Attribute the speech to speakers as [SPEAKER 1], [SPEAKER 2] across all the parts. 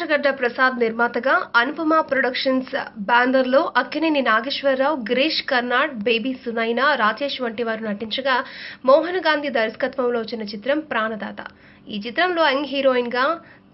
[SPEAKER 1] ఆర్ట్రగడ్డ ప్రసాద్ నిర్మాతగా అనుపమ ప్రొడక్షన్స్ బ్యానర్లో అక్కినేని నాగేశ్వరరావు గిరీష్ కర్నాడ్ బేబీ సునైనా రాజేష్ వంటి వారు నటించగా మోహన్ గాంధీ దర్శకత్వంలో వచ్చిన చిత్రం ప్రాణదాత. ఈ చిత్రంలో యంగ్ హీరోయిన్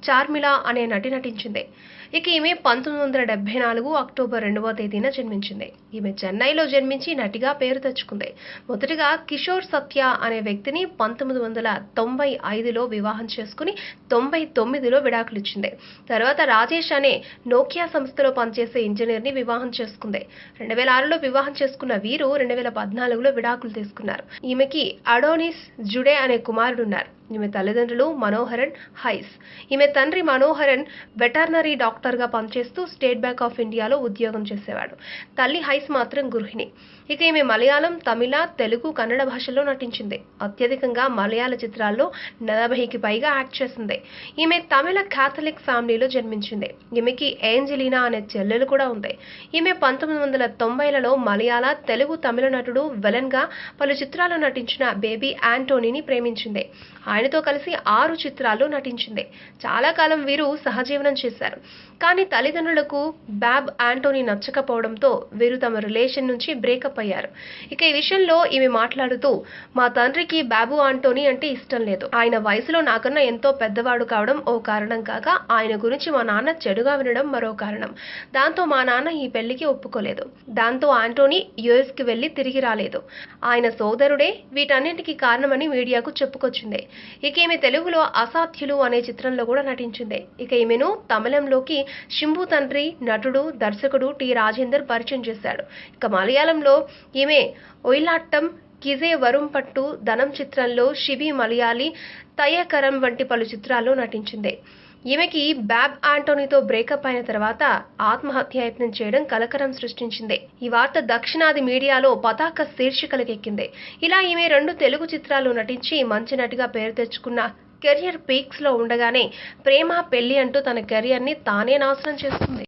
[SPEAKER 1] చార్మిలా అనే నటి నటించింది. ఇక ఈమె పంతొమ్మిది వందల డెబ్బై నాలుగు అక్టోబర్ రెండవ తేదీన జన్మించింది. ఈమె చెన్నైలో జన్మించి నటిగా పేరు తెచ్చుకుంది. మొదటగా కిషోర్ సత్య అనే వ్యక్తిని పంతొమ్మిది వందల తొంభై ఐదులో వివాహం చేసుకుని తొంభై తొమ్మిదిలో విడాకులిచ్చింది తర్వాత రాజేష్ అనే నోకియా సంస్థలో పనిచేసే ఇంజనీర్ని వివాహం చేసుకుంది. రెండు వేల ఆరులో వివాహం చేసుకున్న వీరు రెండు వేల పద్నాలుగులో విడాకులు తీసుకున్నారు. ఈమెకి అడోనిస్ జుడే అనే కుమారుడున్నారు. ఈమె తల్లిదండ్రులు మనోహరన్ హైస్. ఈమె తండ్రి మనోహరన్ వెటర్నరీ డాక్టర్గా పనిచేస్తూ స్టేట్ బ్యాంక్ ఆఫ్ ఇండియాలో ఉద్యోగం చేసేవాడు. తల్లి హైస్ మాత్రం గృహిణి. ఇక ఈమె మలయాళం తమిళ తెలుగు కన్నడ భాషల్లో నటించింది. అత్యధికంగా మలయాళ చిత్రాల్లో నలభైకి పైగా యాక్ట్ చేసింది. ఈమె తమిళ క్యాథలిక్ ఫ్యామిలీలో జన్మించింది. ఈమెకి ఏంజలినా అనే చెల్లెలు కూడా ఉంది. ఈమె పంతొమ్మిది వందల తొంభైలలో మలయాళ తెలుగు తమిళ నటుడు వెలన్గా పలు చిత్రాల్లో నటించిన బేబీ యాంటోనీని ప్రేమించింది. ఆయనతో కలిసి ఆరు చిత్రాల్లో నటించింది. చాలా కాలం వీరు సహజీవనం చేశారు. కానీ తల్లిదండ్రులకు బ్యాబ్ ఆంటోనీ నచ్చకపోవడంతో వీరు తమ రిలేషన్ నుంచి బ్రేకప్ అయ్యారు. ఇక ఈ విషయంలో ఈమె మాట్లాడుతూ మా తండ్రికి బాబు ఆంటోనీ అంటే ఇష్టం లేదు. ఆయన వయసులో నాకన్నా ఎంతో పెద్దవాడు కావడం ఓ కారణం కాగా ఆయన గురించి మా నాన్న చెడుగా వినడం మరో కారణం. దాంతో మా నాన్న ఈ పెళ్ళికి ఒప్పుకోలేదు. దాంతో ఆంటోనీ యుఎస్కి వెళ్ళి తిరిగి రాలేదు. ఆయన సోదరుడే వీటన్నింటికి కారణమని మీడియాకు చెప్పుకొచ్చింది. ఇక ఈమె తెలుగులో అసాధ్యులు అనే చిత్రంలో కూడా నటించింది. ఇక ఈమెను తమిళంలోకి శింభు తండ్రి నటుడు దర్శకుడు టి. రాజేందర్ పరిచయం చేశాడు. ఇక మలయాళంలో ఈమె ఒయిలాట్టం కిజే వరుం పట్టు ధనం చిత్రంలో శివి మలయాళి తయ్యకరం వంటి పలు చిత్రాల్లో నటించింది. ఈమెకి బ్యాబ్ ఆంటోనీతో బ్రేకప్ అయిన తర్వాత ఆత్మహత్య యత్నం చేయడం కలకరం సృష్టించింది. ఈ వార్త దక్షిణాది మీడియాలో పతాక శీర్షికలకెక్కింది. ఇలా ఈమె రెండు తెలుగు చిత్రాలు నటించి మంచి నటిగా పేరు తెచ్చుకున్న కెరియర్ పీక్స్లో ఉండగానే ప్రేమ పెళ్ళి అంటూ తన కెరియర్ని తానే నాశనం చేస్తుంది.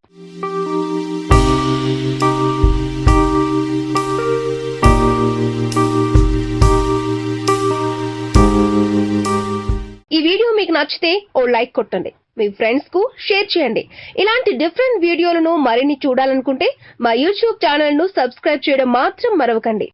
[SPEAKER 1] ఈ వీడియో మీకు నచ్చితే ఓ లైక్ కొట్టండి. మీ ఫ్రెండ్స్కు షేర్ చేయండి. ఇలాంటి డిఫరెంట్ వీడియోలను మరిన్ని చూడాలనుకుంటే మా యూట్యూబ్ ఛానల్ను సబ్స్క్రైబ్ చేయడం మాత్రం మరవకండి.